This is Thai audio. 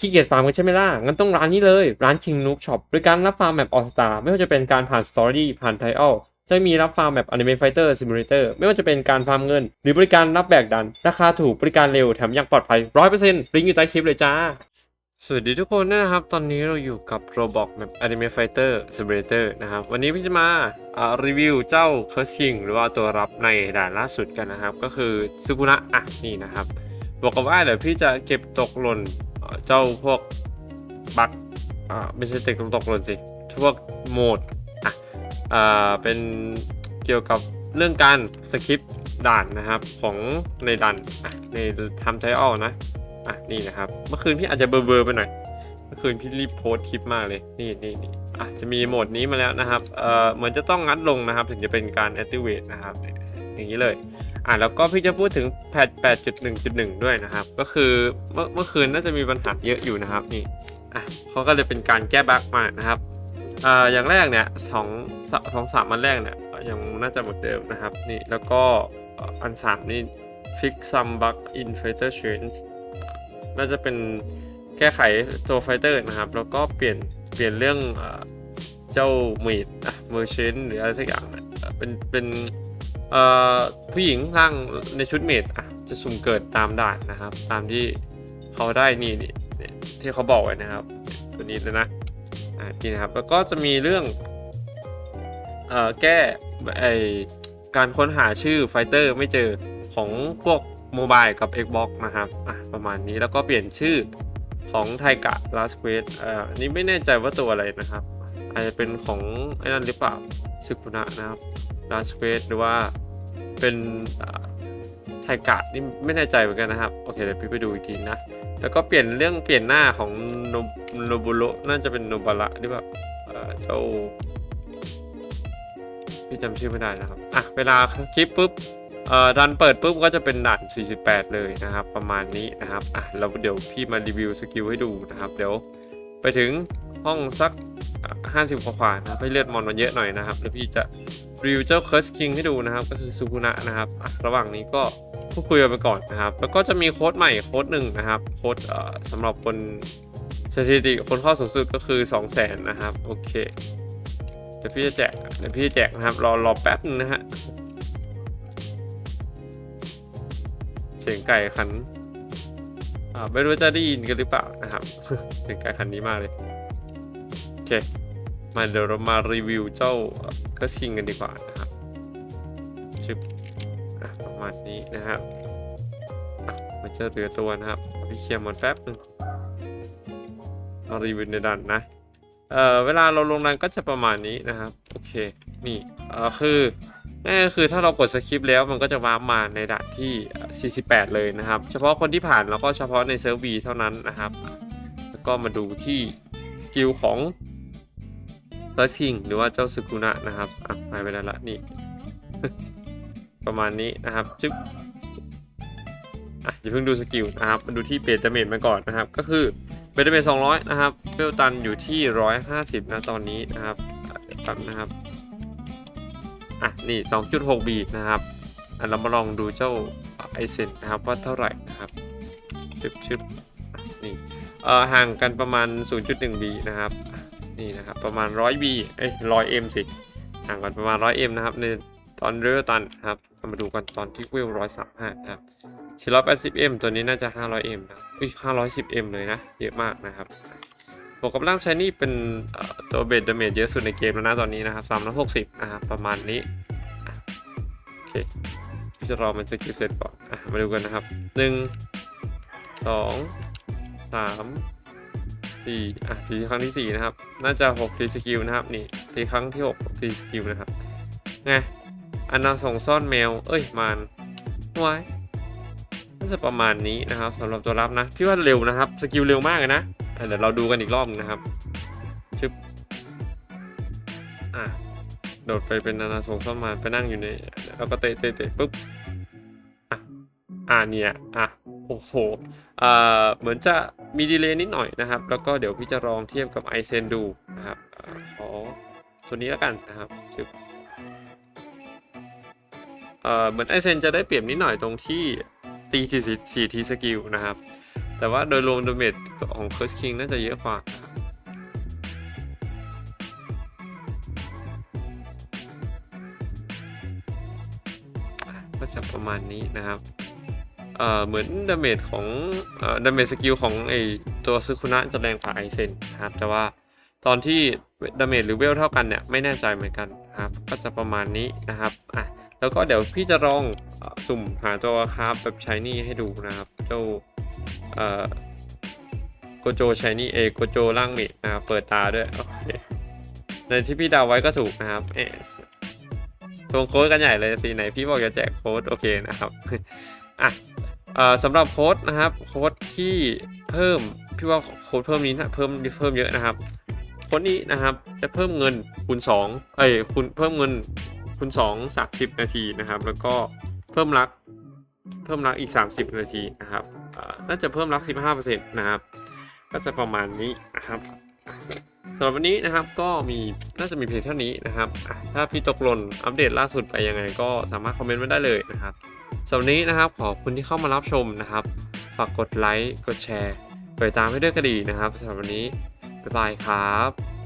ขี้เกียจฟาร์มกันใช่ไหมล่ะ งั้นต้องร้านนี้เลย ร้าน King Nook Shop บริการรับฟาร์มแบบออสตาไม่ว่าจะเป็นการผ่านสตอรี่ผ่านไทอัลจะมีรับฟาร์มแบบ Anime Fighter Simulator ไม่ว่าจะเป็นการฟาร์มเงิน หรือบริการรับแบกดัน ราคาถูกบริการเร็วแถมยังปลอดภัย100%ลิงก์อยู่ใต้คลิปเลยจ้า สวัสดีทุกคนนะครับ ตอนนี้เราอยู่กับ Roblox แบบ Anime Fighter Simulator นะครับ วันนี้พี่จะมาอ่ารีวิวเจ้า Curse King หรือว่าตัวรับในด่านล่าสุดกันนะครับ ก็คือซึกุนะอะนี่นะครับ บอกกันว่าเดี๋ยวพี่จะเก็บตกหล่น เจ้าพวกบั๊กอ่าไม่ใช่เต็กตกหล่นสิพวกโหมดอะอ่าเป็นเกี่ยวกับเรื่องการสคริปต์ด่านนะครับของในด่านอะในทำไทออลนะอะนี่นะครับ เมื่อคืนพี่อาจจะเบลอๆไปหน่อยเมื่อคืนพี่รีบโพสต์คลิปมากเลยนี่นี่นี่อะจะมีโหมดนี้มาแล้วนะครับเอ่อเหมือนจะต้องงัดลงนะครับ ถึงจะเป็นการ activate นะครับ อย่างนี้เลย อะแล้วก็พี่จะพูดถึงแพท8.1.1 ด้วยนะครับ ก็คือเมื่อเมื่อคืนน่าจะมีปัญหาเยอะอยู่นะครับนี่อะเขาก็เลยเป็นการแก้บั๊กมานะครับอ่าอย่างแรกเนี่ยสองสองสามอันแรกเนี่ยยังน่าจะเหมือนเดิมนะครับนี่แล้วก็อันสามนี่ fix some bug in fighter chains น่าจะเป็นแก้ไขตัวไฟเตอร์นะครับ แล้วก็เปลี่ยนเปลี่ยนเรื่องเจ้าเมดเมอร์เชนหรืออะไรสักอย่างเป็นเป็น ผู้หญิงร่างในชุดเมดอะจะสุ่มเกิดตามด่านนะครับ ตามที่เขาได้นี่นี่ที่เขาบอกไว้นะครับ ตัวนี้เลยนะอ่านี่นะครับแล้วก็จะมีเรื่องเอ่อแก้ไอการค้นหาชื่อไฟเตอร์ไม่เจอของพวกโมบายกับ Xbox นะครับอะประมาณนี้แล้วก็เปลี่ยนชื่อของไทกะ Last Quest เอ่ออันนี่ไม่แน่ใจว่าตัวอะไรนะครับ อาจจะเป็นของไอ้นั่นหรือเปล่าซึกุนะนะครับ Last Quest หรือว่าเป็นไทกะนี่ไม่แน่ใจเหมือนกันนะครับ โอเคเดี๋ยวพี่ไปดูอีกทีนะ แล้วก็เปลี่ยนเรื่องเปลี่ยนหน้าของโนบุโรน่าจะเป็นโนบาระหรือเปล่าเอ่อเจ้าพี่จำชื่อไม่ได้นะครับ อะ เวลาคลิปปุ๊บดันเปิดปุ๊บก็จะเป็นด่าน 48 เลยนะครับ ประมาณนี้นะครับ อะ เราเดี๋ยวพี่มารีวิวสกิลให้ดูนะครับ เดี๋ยวไปถึงห้องสัก อะ50กว่านะครับให้เลือดมอนมันเยอะหน่อยนะครับแล้วพี่จะรีวิวเจ้า Curse King ให้ดูนะครับ ก็คือซูกุนะนะครับระหว่างนี้ก็พูดคุยกันไปก่อนนะครับ แล้วก็จะมีโค้ดใหม่โค้ดหนึ่งนะครับโค้ดสำหรับคนสถิติคนเข้าสูงสุดก็คือ 200,000นะครับโอเคเดี๋ยวพี่จะแจกเดี๋ยวพี่จะแจกนะครับรอรอแป๊บนึงนะฮะเสียงไก่ขันไม่รู้จะได้ยินกันหรือเปล่านะครับเสียงไก่ขันนี้มากเลย อเค มาเดี๋ยวเรามารีวิวเจ้าก็ชิงกันดีกว่านะครับชึบประมาณนี้นะครับมันจะเหลือตัวนะครับพี่เคลียร์มันแป๊บนึงมารีวิวในดันนะ เอ่อ เวลาเราลงดันก็จะประมาณนี้นะครับ โอเค นี่ เอ่อ คือนั่นก็คือถ้าเรากดสคริปต์แล้วมันก็จะวาร์ปมาในด่านที่ 48 เลยนะครับ เฉพาะคนที่ผ่านแล้วก็เฉพาะในเซิร์ฟวีเท่านั้นนะครับ แล้วก็มาดูที่สกิลของ เ e อร์ชิงหรือว่าเจ้าสกุนะนะครับอะหายไปแล้วละนี่ ประมาณนี้นะครับจึ๊บอะอย่าเพิ่งดูสกิลนะครับมาดูที่เบสดาเมจมาก่อนนะครับ ก็คือเบสดาเมจ200นะครับเบลตันอยู่ที่150นะตอนนี้นะครับแป๊บนะครับอะนี่2.6บีนะครับอะเรามาลองดูเจ้าไอเซนนะครับว่าเท่าไหร่นะครับชึบชึบนี่เอ่อห่างกันประมาณ 0.1บีนะครับ นี่นะครับประมาณ 100บีเอ้ย100 m สิห่างกันประมาณ 100 m นะครับในตอนเรือตันครับเอามาดูกันตอนที่เว135ครับ480 m ตัวนี้น่าจะ 500 m นะอุ้ย510 m เลยนะ เยอะมากนะครับบวกกับร่างชายนี่เป็นตัวเบสดาเมจเยอะสุดในเกมแล้วนะตอนนี้นะครับ360นะครับประมาณนี้โอเคพี่จะรอมันสกิลเสร็จก่อนอะมาดูกันนะครับ 1 2 3 4อะทีครั้งที่4นะครับ น่าจะ6ทีสกิลนะครับ นี่ทีครั้งที่6ทีสกิลนะครับ ไง อันนาส่งซ่อนแมว เอ้ย มานไว้น่าจะประมาณนี้นะครับสำหรับตัวรับนะ พี่ว่าเร็วนะครับ สกิลเร็วมากเลยนะ เดี๋ยวเราดูกันอีกรอบนึงนะครับ ชึบ อะ โดดไปเป็นนานาสงสมานไปนั่งอยู่ใน แล้วก็เตะเตะเตะปุ๊บ อ่าเนี่ย อะ โอ้โหอ่าเหมือนจะมีดีเลย์นิดหน่อยนะครับ แล้วก็เดี๋ยวพี่จะลองเทียบกับไอเซนดูนะครับอขอตัวนี้แล้วกันนะครับชึบเอ่อเหมือนไอเซนจะได้เปรียบนิดหน่อยตรงที่ตีทีสี่ทีสกิลนะครับ แต่ว่าโดยรวมดาเมจของเคิร์สคิงน่าจะเยอะกว่าก็จะประมาณนี้นะครับ เหมือนดาเมจของดาเมจสกิลของไอตัวซึคุนะจะแรงกว่าไอเซนนะครับแต่ว่าตอนที่ดาเมจหรือเวลเท่ากันเนี่ยไม่แน่ใจเหมือนกันนะครับก็จะประมาณนี้นะครับอะแล้วก็เดี๋ยวพี่จะลองสุ่มหาตัวคราฟแบบชายนี่ให้ดูนะครับเจ้าโกโจชายนี่เอโกโจล่างเมจนะครับเปิดตาด้วยโอเคในที่พี่ดาวไว้ก็ถูกนะครับเอ๊ะทวงโค้ดกันใหญ่เลยสิไหนพี่บอกจะแจกโค้ดโอเคนะครับอะ สำหรับโค้ดนะครับ โค้ดที่เพิ่มพี่ว่าโค้ดเพิ่มนี้นะเพิ่มเพิ่มเยอะนะครับโค้ดนี้นะครับจะเพิ่มเงินคูณ2เอ้ยคูณเพิ่มเงินคูณ2 30 นาทีนะครับ แล้วก็เพิ่มรักเพิ่มรักอีก 30 นาทีนะครับน่าจะเพิ่มรัก 15%นะครับ ก็จะประมาณนี้นะครับ สำหรับวันนี้นะครับก็มีน่าจะมีเพียงเท่านี้นะครับ ถ้าพี่ตกหล่นอัปเดตล่าสุดไปยังไงก็สามารถคอมเมนต์ไว้ได้เลยนะครับสำหรับวันนี้นะครับขอบคุณที่เข้ามารับชมนะครับ ฝากกดไลค์กดแชร์กดติดตามให้ด้วยก็ดีนะครับสำหรับวันนี้บ๊ายบายครับ